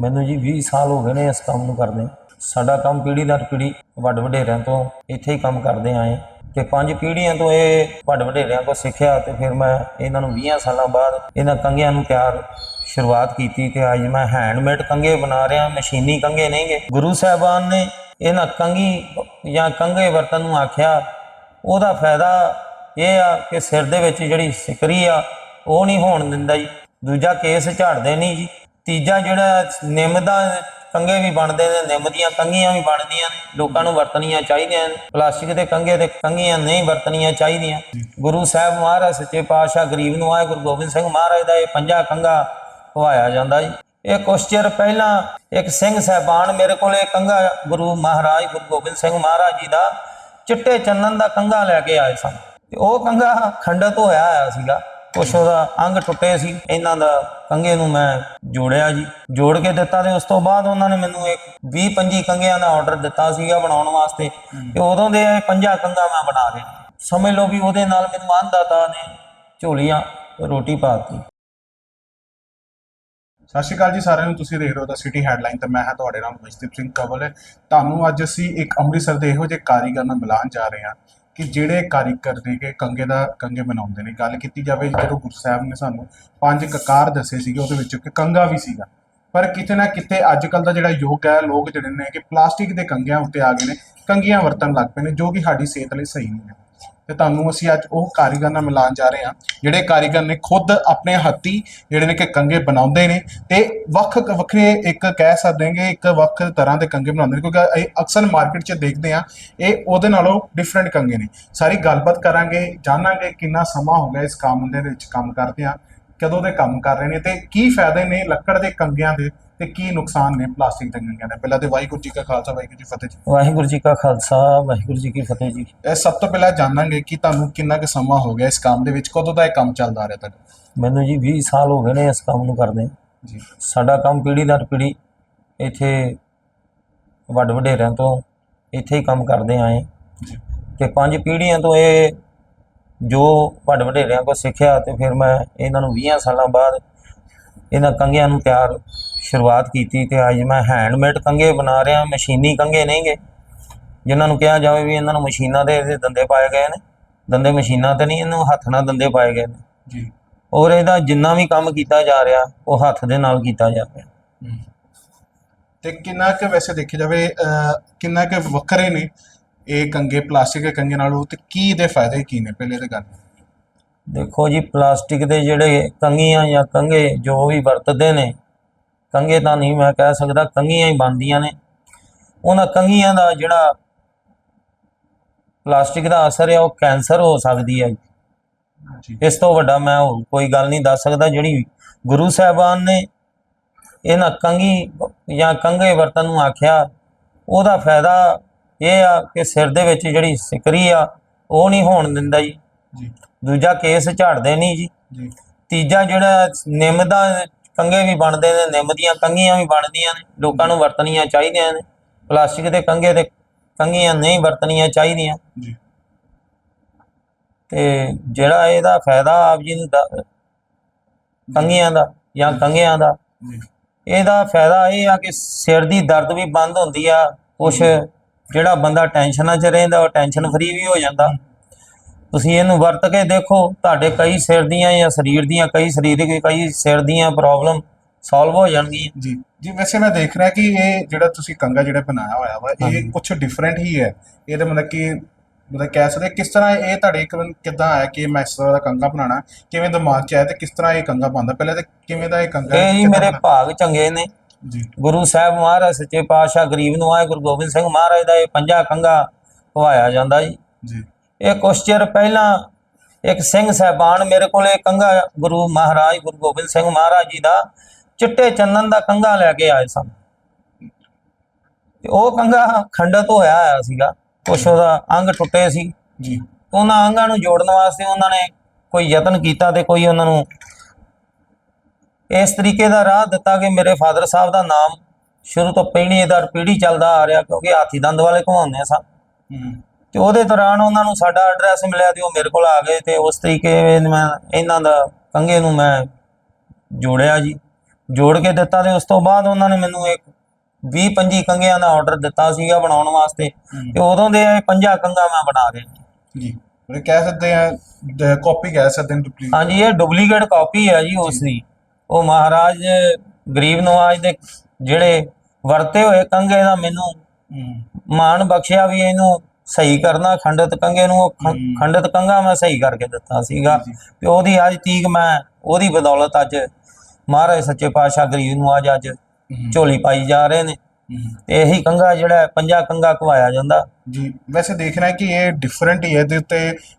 ਮੈਨੂੰ ਜੀ 20 ਸਾਲ ਹੋ ਗਏ ਨੇ ਇਸ ਕੰਮ ਨੂੰ ਕਰਦੇ। ਸਾਡਾ ਕੰਮ ਪੀੜ੍ਹੀ ਦਰ ਪੀੜ੍ਹੀ ਵੱਡ ਵਡੇਰਿਆਂ ਤੋਂ ਇੱਥੇ ਹੀ ਕੰਮ ਕਰਦੇ ਆਏ। ਤੇ ਪੰਜ ਪੀੜ੍ਹੀਆਂ ਤੋਂ ਇਹ ਵੱਡ ਵਡੇਰਿਆਂ ਕੋਲ ਸਿੱਖਿਆ ਤੇ ਫਿਰ ਮੈਂ ਇਹਨਾਂ ਨੂੰ 20 ਸਾਲਾਂ ਬਾਅਦ ਇਹਨਾਂ ਕੰਗਿਆਂ ਨੂੰ ਤਿਆਰ ਸ਼ੁਰੂਆਤ ਕੀਤੀ ਤੇ ਅੱਜ ਮੈਂ ਹੈਂਡਮੇਡ ਕੰਗੇ ਬਣਾ ਰਿਹਾ, ਮਸ਼ੀਨੀ ਕੰਗੇ ਨਹੀਂਗੇ ਗੁਰੂ ਸਾਹਿਬਾਨ ਨੇ ਇਹਨਾਂ ਕੰਗੀ ਜਾਂ ਕੰਗੇ ਵਰਤਨ ਨੂੰ ਆਖਿਆ, ਉਹਦਾ ਫਾਇਦਾ ਇਹ ਆ ਕਿ ਸਿਰ ਦੇ ਵਿੱਚ ਜਿਹੜੀ ਸਿਕਰੀ ਆ, ਉਹ ਨਹੀਂ ਹੋਣ ਦਿੰਦਾ ਜੀ। ਦੂਜਾ ਕੇਸ ਝਾੜਦੇ ਨਹੀਂ ਜੀ। ਤੀਜਾ ਜਿਹੜਾ ਨਿੰਮ ਦਾ ਕੰਗੇ ਵੀ ਬਣਦੇ ਨੇ, ਨਿੰਮ ਦੀਆਂ ਕੰਗੀਆਂ ਵੀ ਬਣਦੀਆਂ ਨੇ, ਲੋਕਾਂ ਨੂੰ ਵਰਤਣੀਆਂ ਚਾਹੀਦੀਆਂ ਨੇ, ਪਲਾਸਟਿਕ ਦੇ ਕੰਗੇ ਤੇ ਕੰਗੀਆਂ ਨਹੀਂ ਵਰਤਣੀਆਂ ਚਾਹੀਦੀਆਂ। ਗੁਰੂ ਸਾਹਿਬ ਮਹਾਰਾਜ, ਸੱਚੇ ਪਾਤਸ਼ਾਹ, ਗਰੀਬ ਨੂੰ ਆਏ ਗੁਰੂ ਗੋਬਿੰਦ ਸਿੰਘ ਮਹਾਰਾਜ ਦਾ ਇਹ ਪੰਜਾ ਕੰਗਾ ਪਵਾਇਆ ਜਾਂਦਾ ਜੀ। ਇਹ ਕੁਛ ਚਿਰ ਪਹਿਲਾਂ ਇੱਕ ਸਿੰਘ ਸਹਿਬਾਨ ਮੇਰੇ ਕੋਲ ਇਹ ਕੰਗਾ ਗੁਰੂ ਮਹਾਰਾਜ, ਗੁਰੂ ਗੋਬਿੰਦ ਸਿੰਘ ਮਹਾਰਾਜ ਜੀ ਦਾ ਚਿੱਟੇ ਚੰਨਨ ਦਾ ਕੰਗਾ ਲੈ ਕੇ ਆਏ ਸਨ। ਤੇ ਉਹ ਕੰਗਾ ਖੰਡਤ ਹੋਇਆ ਆਇਆ ਸੀਗਾ। ਕੁਛ ਉਹਦਾ ਅੰਗ ਟੁੱਟੇ ਸੀ। ਇਹਨਾਂ ਦਾ ਕੰਗੇ ਨੂੰ ਮੈਂ ਜੋੜਿਆ ਜੀ। ਜੋੜ ਕੇ ਦਿੱਤਾ ਤੇ ਉਸ ਤੋਂ ਬਾਅਦ ਉਹਨਾਂ ਨੇ ਮੈਨੂੰ ਇੱਕ 20 25 ਕੰਗਿਆਂ ਦਾ ਆਰਡਰ ਦਿੱਤਾ ਸੀਗਾ ਬਣਾਉਣ ਵਾਸਤੇ। ਤੇ ਉਦੋਂ ਦੇ ਇਹ ਪੰਜਾਂ ਕੰਗਾ ਮੈਂ ਬਣਾ ਰਿਹਾ ਸਮਝ ਲਓ ਵੀ ਉਹਦੇ ਨਾਲ ਮੈਨੂੰ ਆਂਦਾਤਾ ਨੇ ਝੋਲੀਆਂ ਰੋਟੀ ਪਾਤੀ ਸਤਿ ਸ਼੍ਰੀ ਅਕਾਲ ਜੀ ਸਾਰਿਆਂ ਨੂੰ। ਤੁਸੀਂ ਦੇਖ ਰਹੇ ਹੋ ਦਾ ਸਿਟੀ ਹੈਡਲਾਈਨ ਤੇ ਮੈਂ ਹਾਂ ਤੁਹਾਡੇ ਨਾਲ ਮਜਦੀਪ ਸਿੰਘ ਕਵਲ। ਤੁਹਾਨੂੰ ਅੱਜ ਅਸੀਂ ਇੱਕ ਅੰਮ੍ਰਿਤਸਰ ਦੇ ਇਹੋ ਜਿਹੇ ਕਾਰੀਗਰ ਨਾਲ ਮਿਲਾਉਣ ਜਾ ਰਹੇ ਹਾਂ। ਕਿ ਜਿਹੜੇ ਕਾਰੀਗਰ ਨੇ ਕਿ ਕੰਗੇ ਦਾ, ਕੰਗੇ ਬਣਾਉਂਦੇ ਨੇ, ਗੱਲ ਕੀਤੀ ਜਾਵੇ ਜਦੋਂ ਗੁਰੂ ਸਾਹਿਬ ਨੇ ਸਾਨੂੰ ਪੰਜ ਕਕਾਰ ਦੱਸੇ ਸੀਗੇ, ਉਹਦੇ ਵਿੱਚ ਇੱਕ ਕੰਗਾ ਵੀ ਸੀਗਾ। ਪਰ ਕਿਤੇ ਨਾ ਕਿਤੇ ਅੱਜ ਕੱਲ ਦਾ ਜਿਹੜਾ ਯੁੱਗ ਹੈ, ਲੋਕ ਜਿਹੜੇ ਨੇ ਕਿ ਪਲਾਸਟਿਕ ਦੇ ਕੰਗਿਆਂ ਉੱਤੇ ਆ ਗਏ ਨੇ, ਕੰਗੀਆਂ ਵਰਤਣ ਲੱਗ ਪਏ ਨੇ, ਜੋ ਕਿ ਸਾਡੀ ਸਿਹਤ ਲਈ ਸਹੀ ਨਹੀਂ ਹੈ। ਤੇ ਤੁਹਾਨੂੰ ਅਸੀਂ ਅੱਜ ਉਹ ਕਾਰੀਗਰ ਨਾਲ ਮਿਲਾਨ ਜਾ ਰਹੇ ਹਾਂ, ਜਿਹੜੇ ਕਾਰੀਗਰ ਨੇ ਖੁਦ ਆਪਣੇ ਹੱਥੀ ਜਿਹੜੇ ਨੇ ਕਿ ਕੰਗੇ ਬਣਾਉਂਦੇ ਨੇ ਤੇ ਵੱਖ ਵੱਖਰੇ ਇੱਕ ਕਹਿ ਸਕਦੇ ਹਾਂ ਇੱਕ ਵੱਖ ਤਰ੍ਹਾਂ ਦੇ ਕੰਗੇ ਬਣਾਉਂਦੇ ਨੇ, ਕਿਉਂਕਿ ਇਹ ਅਕਸਰ ਮਾਰਕੀਟ 'ਚ ਦੇਖਦੇ ਆ ਇਹ ਉਹਦੇ ਨਾਲੋਂ ਡਿਫਰੈਂਟ ਕੰਗੇ ਨੇ। ਸਾਰੀ ਗੱਲਬਾਤ ਕਰਾਂਗੇ, ਜਾਣਾਂਗੇ ਕਿੰਨਾ ਸਮਾਂ ਹੋ ਗਿਆ ਇਸ ਕੰਮ ਦੇ ਵਿੱਚ ਕੰਮ ਕਰਦੇ ਆ ਕਦੋਂ ਦੇ ਕੰਮ ਕਰ ਰਹੇ ਨੇ ਤੇ ਕੀ ਫਾਇਦੇ ਨੇ ਲੱਕੜ ਦੇ ਕੰਗਿਆਂ ਦੇ ਤੇ ਕੀ ਨੁਕਸਾਨ ਨੇ ਪਲਾਸਟਿਕ ਦੇ ਕੰਗਿਆਂ ਦੇ? ਪਹਿਲਾਂ ਤੇ ਵਾਹਿਗੁਰੂ ਜੀ ਕਾ ਖਾਲਸਾ ਵਾਹਿਗੁਰੂ ਜੀ ਫਤਿਹ ਜੀ। ਵਾਹਿਗੁਰੂ ਜੀ ਕਾ ਖਾਲਸਾ ਵਾਹਿਗੁਰੂ ਜੀ ਕੀ ਫਤਿਹ ਜੀ। ਇਹ ਸਭ ਤੋਂ ਪਹਿਲਾਂ ਜਾਣਾਂਗੇ ਕਿ ਤੁਹਾਨੂੰ ਕਿੰਨਾ ਕੁ ਸਮਾਂ ਹੋ ਗਿਆ ਇਸ ਕੰਮ ਦੇ ਵਿੱਚ ਕਦੋਂ ਦਾ ਇਹ ਕੰਮ ਚੱਲਦਾ ਆ ਰਿਹਾ ਤੁਹਾਡਾ? ਮੈਨੂੰ ਜੀ 20 ਸਾਲ ਹੋ ਗਏ ਨੇ ਇਸ ਕੰਮ ਨੂੰ ਕਰਦੇ। ਜੀ। ਸਾਡਾ ਕੰਮ ਪੀੜ੍ਹੀ ਦਰ ਪੀੜ੍ਹੀ ਇੱਥੇ ਵੱਡ ਵਡੇਰਿਆਂ ਤੋਂ ਇੱਥੇ ਹੀ ਕੰਮ ਕਰਦੇ ਆਏ। ਤੇ ਪੰਜ ਪੀੜ੍ਹੀਆਂ ਤੋਂ ਇਹ ਜੋ ਵੱਡ ਵਡੇਰਿਆਂ ਕੋਲ ਸਿੱਖਿਆ ਤੇ ਫਿਰ ਮੈਂ ਇਹਨਾਂ ਨੂੰ 20 ਸਾਲਾਂ ਬਾਅਦ ਇਹਨਾਂ ਕੰਗਿਆਂ ਨੂੰ ਤਿਆਰ ਸ਼ੁਰੂਆਤ ਕੀਤੀ ਤੇ ਅੱਜ ਮੈਂ ਹੈਂਡਮੇਡ ਕੰਗੇ ਬਣਾ ਰਿਹਾ ਮਸ਼ੀਨੀ ਕੰਗੇ ਨਹੀਂਗੇ ਜਿਨ੍ਹਾਂ ਨੂੰ ਕਿਹਾ ਜਾਵੇ ਵੀ ਇਹਨਾਂ ਨੂੰ ਮਸ਼ੀਨਾਂ ਦੇ ਇਹਦੇ ਦੰਦੇ ਪਾਏ ਗਏ ਨੇ। ਦੰਦੇ ਮਸ਼ੀਨਾਂ ਤੇ ਨਹੀਂ ਇਹਨੂੰ ਹੱਥ ਨਾਲ ਦੰਦੇ ਪਾਏ ਗਏ ਨੇ। ਜੀ। ਔਰ ਇਹਦਾ ਜਿੰਨਾ ਵੀ ਕੰਮ ਕੀਤਾ ਜਾ ਰਿਹਾ ਉਹ ਹੱਥ ਦੇ ਨਾਲ ਕੀਤਾ ਜਾ ਰਿਹਾ। ਤੇ ਕਿੰਨਾ ਕੁ ਵੈਸੇ ਦੇਖਿਆ ਜਾਵੇ ਅਹ, ਕਿੰਨਾ ਕੁ ਵੱਖਰੇ ਨੇ ਇਹ ਕੰਗੇ ਪਲਾਸਟਿਕ ਦੇ ਕੰਗੇ ਨਾਲੋਂ ਤੇ ਕੀ ਇਹਦੇ ਫਾਇਦੇ ਕੀ ਨੇ? ਪਹਿਲੇ ਤੇ ਗੱਲ। ਦੇਖੋ ਜੀ ਪਲਾਸਟਿਕ ਦੇ ਜਿਹੜੇ ਕੰਗੀਆਂ ਜਾਂ ਕੰਗੇ ਜੋ ਵੀ ਵਰਤਦੇ ਨੇ ਕੰਗੇ ਤਾਂ ਨਹੀਂ ਮੈਂ ਕਹਿ ਸਕਦਾ ਕੰਗੀਆਂ ਹੀ ਬਣਦੀਆਂ ਨੇ। ਉਹਨਾਂ ਕੰਗੀਆਂ ਦਾ ਜਿਹੜਾ ਪਲਾਸਟਿਕ ਦਾ ਅਸਰ ਹੈ ਉਹ ਕੈਂਸਰ ਹੋ ਸਕਦੀ ਹੈ ਇਸ ਤੋਂ ਵੱਡਾ ਮੈਂ ਹੋਰ ਕੋਈ ਗੱਲ ਨਹੀਂ ਦੱਸ ਸਕਦਾ ਜਿਹੜੀ ਗੁਰੂ ਸਾਹਿਬਾਨ ਨੇ ਇਹਨਾਂ ਕੰਗੀ ਜਾਂ ਕੰਗੇ ਵਰਤਨ ਨੂੰ ਆਖਿਆ ਉਹਦਾ ਫਾਇਦਾ ਇਹ ਆ ਕਿ ਸਿਰ ਦੇ ਵਿੱਚ ਜਿਹੜੀ ਸਿਕਰੀ ਆ ਉਹ ਨਹੀਂ ਹੋਣ ਦਿੰਦਾ ਜੀ। ਦੂਜਾ ਕੇਸ ਝਾੜਦੇ ਨਹੀਂ ਜੀ। ਤੀਜਾ ਜਿਹੜਾ ਨਿੰਮ ਦਾ ਕੰਗੇ ਵੀ ਬਣਦੇ ਨੇ ਨਿੰਮ ਦੀਆਂ ਕੰਗੀਆਂ ਵੀ ਬਣਦੀਆਂ ਨੇ ਲੋਕਾਂ ਨੂੰ ਵਰਤਣੀਆਂ ਚਾਹੀਦੀਆਂ ਨੇ। ਪਲਾਸਟਿਕ ਦੇ ਕੰਗੇ ਤੇ ਕੰਗੀਆਂ ਨਹੀਂ ਵਰਤਣੀਆਂ ਚਾਹੀਦੀਆਂ। ਜੀ। ਤੇ ਜਿਹੜਾ ਇਹਦਾ ਫਾਇਦਾ ਆਪ ਜੀ ਨੂੰ ਕੰਗੀਆਂ ਦਾ ਜਾਂ ਕੰਗਿਆਂ ਦਾ ਇਹਦਾ ਫਾਇਦਾ ਇਹ ਆ ਕਿ ਸਿਰ ਦੀ ਦਰਦ ਵੀ ਬੰਦ ਹੁੰਦੀ ਆ। ਕੁਛ ਜਿਹੜਾ ਬੰਦਾ ਟੈਨਸ਼ਨਾਂ 'ਚ ਰਹਿੰਦਾ ਉਹ ਟੈਨਸ਼ਨ ਫਰੀ ਵੀ ਹੋ ਜਾਂਦਾ। ਤੁਸੀਂ ਇਹਨੂੰ ਵਰਤ ਕੇ ਦੇਖੋ ਤੁਹਾਡੇ ਕਈ ਸਿਰ ਦੀਆਂ ਜਾਂ ਸਰੀਰ ਦੀਆਂ ਕਈ ਸਰੀਰਕ ਕਈ ਸਿਰ ਦੀਆਂ ਪ੍ਰੋਬਲਮ ਸੋਲਵ ਹੋ ਜਾਣਗੀਆਂ। ਜੀ ਜੀ ਵੈਸੇ ਮੈਂ ਦੇਖ ਰਿਹਾ ਕਿ ਇਹ ਜਿਹੜਾ ਤੁਸੀਂ ਕੰਗਾ ਜਿਹੜਾ ਬਣਾਇਆ ਹੋਇਆ ਵਾ। ਇਹ ਕੁਝ ਡਿਫਰੈਂਟ ਹੀ ਹੈ। ਇਹਦੇ ਮਤਲਬ ਕਿ ਮਤਲਬ ਕਹਿ ਸਕਦੇ ਕਿਸ ਤਰ੍ਹਾਂ ਇਹ ਤੁਹਾਡੇ ਇੱਕ ਕਿਦਾਂ ਆਇਆ ਕਿ ਮੈਂ ਇਸ ਤਰ੍ਹਾਂ ਦਾ ਕੰਗਾ ਬਣਾਉਣਾ ਕਿਵੇਂ ਦਿਮਾਗ 'ਚ ਆਇਆ ਤੇ ਕਿਸ ਤਰ੍ਹਾਂ ਇਹ ਕੰਗਾ ਬਣਦਾ? ਪਹਿਲਾਂ ਤੇ ਕਿਵੇਂ ਦਾ ਇਹ ਕੰਗਾ ਇਹ ਜੀ ਮੇਰੇ ਭਾਗ ਚੰਗੇ ਨੇ। ਜੀ। ਗੁਰੂ ਸਾਹਿਬ ਮਹਾਰਾਜ ਸੱਚੇ ਪਾਤਸ਼ਾਹ ਗਰੀਬ ਨੂੰ ਆਏ ਗੁਰੂ ਗੋਬਿੰਦ ਸਿੰਘ ਮਹਾਰਾਜ ਦਾ ਇਹ ਪੰਜਾ ਕੰਗਾ ਪਵਾਇਆ ਜਾਂਦਾ ਜੀ। ਜੀ। ਇਹ ਕੁਛ ਚਿਰ ਪਹਿਲਾਂ ਇੱਕ ਸਿੰਘ ਸਹਿਬਾਨ ਮੇਰੇ ਕੋਲ ਕੰਗਾ ਗੁਰੂ ਮਹਾਰਾਜ ਗੁਰੂ ਗੋਬਿੰਦ ਸਿੰਘ ਮਹਾਰਾਜ ਜੀ ਦਾ ਚਿੱਟੇ ਚੰਨਨ ਦਾ ਕੰਗਾ ਲੈ ਕੇ ਆਏ ਸਨ। ਤੇ ਉਹ ਕੰਗਾ ਖੰਡਤ ਹੋਇਆ ਆਇਆ ਸੀਗਾ। ਕੁਛ ਉਹਦਾ ਅੰਗ ਟੁੱਟੇ ਸੀ। ਜੀ। ਉਹਨਾਂ ਅੰਗਾਂ ਨੂੰ ਜੋੜਨ ਵਾਸਤੇ ਉਹਨਾਂ ਨੇ ਕੋਈ ਯਤਨ ਕੀਤਾ ਤੇ ਕੋਈ ਉਹਨਾਂ ਨੂੰ ਇਸ ਤਰੀਕੇ ਦਾ ਰਾਹ ਦਿੱਤਾ ਕਿ ਮੇਰੇ ਫਾਦਰ ਸਾਹਿਬ ਦਾ ਨਾਮ ਸ਼ੁਰੂ ਤੋਂ ਪੀੜ੍ਹੀ ਦਰ ਪੀੜ੍ਹੀ ਚੱਲਦਾ ਆ ਰਿਹਾ ਕਿਉਂਕਿ ਹਾਥੀ ਦੰਦ ਵਾਲੇ ਘੁਮਾਉਂਦੇ ਸਨ ਹੂੰ। ਤੇ ਉਹਦੇ ਦੌਰਾਨ ਉਹਨਾਂ ਨੂੰ ਸਾਡਾ ਐਡਰੈਸ ਮਿਲਿਆ ਤੇ ਉਹ ਮੇਰੇ ਕੋਲ ਆ ਗਏ ਤੇ ਉਸ ਤਰੀਕੇ ਮੈਂ ਇਹਨਾਂ ਦਾ ਕੰਗੇ ਨੂੰ ਮੈਂ ਜੋੜਿਆ ਜੀ। ਜੋੜ ਕੇ ਦਿੱਤਾ ਤੇ ਉਸ ਤੋਂ ਬਾਅਦ ਉਹਨਾਂ ਨੇ ਮੈਨੂੰ ਇੱਕ 20 25 ਕੰਗਿਆਂ ਦਾ ਆਰਡਰ ਦਿੱਤਾ ਸੀਗਾ ਬਣਾਉਣ ਵਾਸਤੇ ਤੇ ਉਦੋਂ ਦੇ ਇਹ ਪੰਜਾਂ ਕੰਗਾ ਮੈਂ ਬਣਾ ਰਿਹਾ ਜੀ। ਉਹ ਕਹਿ ਸਕਦੇ ਆ ਕਾਪੀ ਕਹਿ ਸਕਦੇ ਹਾਂ ਡੁਪਲੀਕੇਟ ਹਾਂਜੀ ਇਹ ਡੁਪਲੀਕੇਟ ਕਾਪੀ ਹੈ ਜੀ ਉਸ ਦੀ। ਉਹ ਮਹਾਰਾਜ ਗਰੀਬ ਨਵਾਜ ਦੇ ਜਿਹੜੇ ਵਰਤੇ ਹੋਏ ਕੰਗੇ ਦਾ ਮੈਨੂੰ ਮਾਣ ਬਖਸ਼ਿਆ ਵੀ ਇਹਨੂੰ ਸਹੀ ਕਰਨਾ ਖੰਡਿਤ ਕੰਗੇ ਨੂੰ ਉਹ ਖ-। ਖੰਡਿਤ ਕੰਗਾ ਮੈਂ ਸਹੀ ਕਰਕੇ ਦਿੱਤਾ ਸੀਗਾ। ਤੇ ਉਹਦੀ ਅੱਜ ਤੀਕ ਮੈਂ ਉਹਦੀ ਬਦੌਲਤ ਅੱਜ ਮਹਾਰਾਜ ਸੱਚੇ ਪਾਤਸ਼ਾਹ ਗਰੀਬ ਨੂੰ ਅੱਜ ਅੱਜ ਝੋਲੀ ਪਾਈ ਜਾ ਰਹੇ ਨੇ। ਤੇ ਇਹੀ ਕੰਗਾ ਜਿਹੜਾ ਹੈ, ਪੰਜਾ ਕੰਗਾ ਕਵਾਇਆ ਜਾਂਦਾ। ਜੀ, ਵੈਸੇ ਦੇਖ ਰਿਹਾ ਕਿ ਇਹ ਡਿਫਰੈਂਟ ਹੀ ਹੈ ਇਹਦੇ ਉੱਤੇ